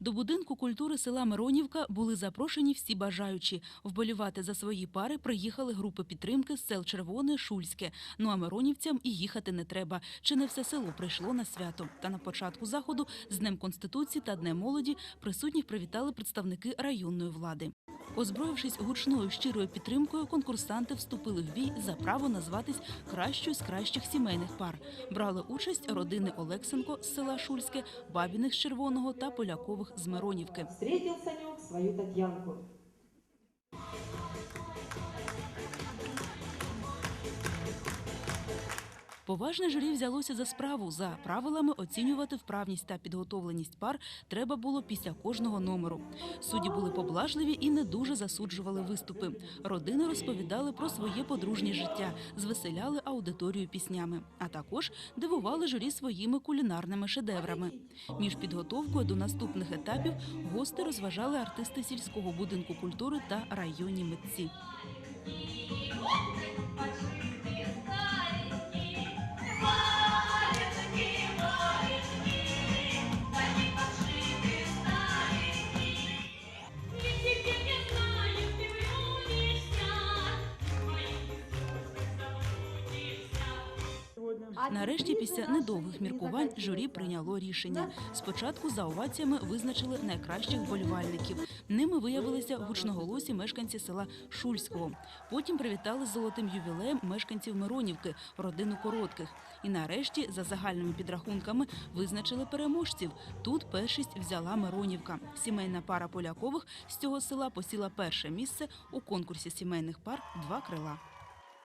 До будинку культури села Миронівка були запрошені всі бажаючі. Вболівати за свої пари приїхали групи підтримки з сел Червоне, Шульське. Ну а миронівцям і їхати не треба. Чи не все село прийшло на свято? Та на початку заходу з Днем Конституції та Днем молоді присутніх привітали представники районної влади. Озброївшись гучною щирою підтримкою, конкурсанти вступили в бій за право назватись кращою з кращих сімейних пар. Брали участь родини Олексенко з села Шульське, Бабіних з Червоного та Полякових з Миронівки. Встретил Санюк свою Татьянку. Поважне журі взялося за справу. За правилами оцінювати вправність та підготовленість пар треба було після кожного номеру. Судді були поблажливі і не дуже засуджували виступи. Родини розповідали про своє подружнє життя, звеселяли аудиторію піснями, а також дивували журі своїми кулінарними шедеврами. Між підготовкою до наступних етапів гости розважали артисти сільського будинку культури та районні митці. Нарешті, після недовгих міркувань, журі прийняло рішення. Спочатку за оваціями визначили найкращих вболівальників. Ними виявилися гучноголосі мешканці села Шульського. Потім привітали золотим ювілеєм мешканців Миронівки, родину коротких. І нарешті, за загальними підрахунками, визначили переможців. Тут першість взяла Миронівка. Сімейна пара полякових з цього села посіла перше місце у конкурсі сімейних пар Два крила.